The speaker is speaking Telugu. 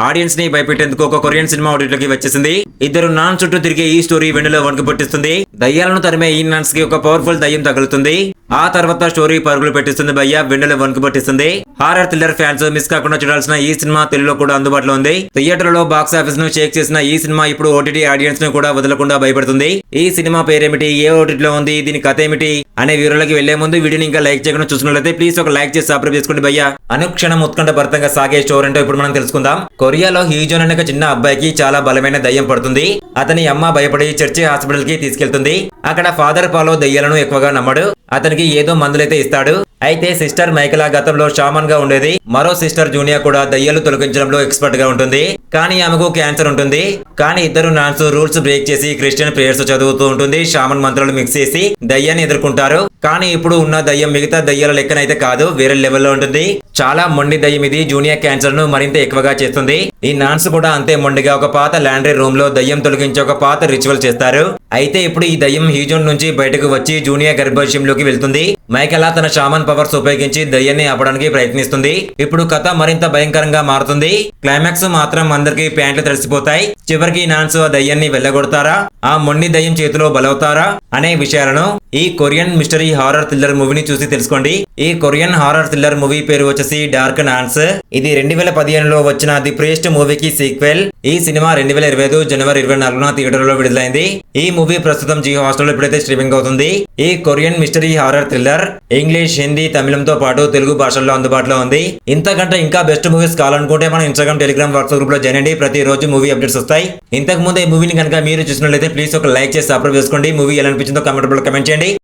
ఆడియన్స్ని భయపెట్టేందుకు ఒక కొరియన్ సినిమా ఆడియోలోకి వచ్చేసింది. ఇద్దరు నాన్ చుట్టూ తిరిగే ఈ స్టోరీ వెన్నులో వణుకు పుట్టిస్తుంది. దయ్యాలను తరిమే ఈ నాన్స్కి ఒక పవర్ఫుల్ దయ్యం తగులుతుంది. ఆ తర్వాత స్టోరీ పరుగులు పెట్టిస్తుంది భయ్య వెన్నులో వణుకు పట్టిస్తుంది. హారర్ థ్రిల్లర్ ఫ్యాన్స్ మిస్ కాకుండా చూడాల్సిన ఈ సినిమా తెలుగులో కూడా అందుబాటులో ఉంది. థియేటర్లో బాక్స్ ఆఫీస్ను షేక్ చేసిన ఈ సినిమా ఇప్పుడు ఓటీటీ ఆడియన్స్ను కూడా వదలకుండా భయపడుతుంది. ఈ సినిమా పేరేమిటి? ఏ ఓటీటీ లో ఉంది? దీని కథ ఏమిటి? అనే వివరాలకి వెళ్ళే ముందు వీడియోని ఇంకా లైక్ చేయకుండా చూసినట్లయితే ప్లీజ్ ఒక లైక్ చేసి సబ్స్క్రైబ్ చేసుకోండి భయ్య. అనుక్షణం ఉత్కంఠ భర్తంగా సాగే స్టోర్ అంటే ఇప్పుడు మనం తెలుసుకుందాం. కొరియాలో హీజోన్ అనే చిన్న అబ్బాయికి చాలా బలమైన దయ్యం పడుతుంది. అతని అమ్మ భయపడి చర్చి హాస్పిటల్కి తీసుకెళ్తుంది. అక్కడ ఫాదర్ పాలో దయ్యాలను ఎక్కువగా నమ్మడు. అతనికి ఏదో మందులైతే ఇస్తాడు. అయితే సిస్టర్ మైకలా గతంలో షామన్గా ఉండేది. మరో సిస్టర్ జూనియా కూడా దయ్యాలు తొలగించడంలో ఎక్స్పర్ట్గా ఉంటుంది. కానీ ఆమెకు క్యాన్సర్ ఉంటుంది. కానీ ఇద్దరు నాన్స్ రూల్స్ బ్రేక్ చేసి క్రిస్టియన్ ప్రేయర్స్ చదువుతూ ఉంటుంది. షామన్ మంత్రాలు మిక్స్ చేసి దయ్యాన్ని ఎదుర్కొంటారు. కానీ ఇప్పుడు ఉన్న దయ్యం మిగతా దయ్యాల లెక్కనైతే కాదు. వేరే లెవెల్లో ఉంటుంది. చాలా మొండి దయ్యం ఇది. జూనియర్ క్యాన్సర్ను మరింత ఎక్కువగా చేస్తుంది. ఈ నాన్స్ కూడా అంతే మొండిగా ఒక పాత లాండ్రీ రూమ్లో దయ్యం తొలగించి ఒక పాత రిచువల్ చేస్తారు. అయితే ఇప్పుడు ఈ దయ్యం హీజోన్ నుంచి బయటకు వచ్చి జూనియర్ గర్భాశయంలోకి వెళ్తుంది. మైకెలా తన షామన్ పవర్స్ ఉపయోగించి దయ్యాన్ని ఆపడానికి ప్రయత్నిస్తుంది. ఇప్పుడు కథ మరింత భయంకరంగా మారుతుంది. క్లైమాక్స్ మాత్రం అందరికి ప్యాంట్లు తడిసిపోతాయి. చివరికి నాన్స్ ఆ దయ్యాన్ని వెళ్ళగొడతారా? ఆ మొండి దయ్యం చేతిలో బలవుతారా? అనే విషయాలను ఈ కొరియన్ మిస్టరీ హారర్ థ్రిల్లర్ మూవీని చూసి తెలుసుకోండి. ఈ కొరియన్ హారర్ థ్రిల్లర్ మూవీ పేరు వచ్చేసి డార్క్ నాన్స్. ఇది రెండు వేల పదిహేనులో వచ్చిన ది ప్రేస్ట్ మూవీకి సీక్వెల్. ఈ సినిమా రెండు వేల ఇరవై ఐదు జనవరి ఇరవై నాలుగున థియేటర్లో విడుదలైంది. ఈ మూవీ ప్రస్తుతం జియో హాస్టల్ ఇప్పుడైతే స్ట్రీమింగ్ అవుతుంది. ఈ Korean mystery horror thriller English Hindi తమిళంతో పాటు తెలుగు భాషల్లో అందుబాటులో ఉంది. ఇంతకంటే ఇంకా బెస్ట్ మూవీస్ కావాలనుకుంటే మన ఇన్స్టాగ్రామ్ టెలిగ్రామ్ వాట్సాప్ గ్రూప్లో జాయిన్ అండి ప్రతి రోజు మూవీ అప్డేట్స్ వస్తాయి. ఇంతకు ముందు ఈ మూవీని కనుక మీరు చూసినట్లయితే ప్లీజ్ ఒక లైక్ చేసి సబ్స్క్రైబ్ చేసుకోండి. మూవీ ఎలా అనిపించిందో కమెంట్ కమెంట్ చేయండి.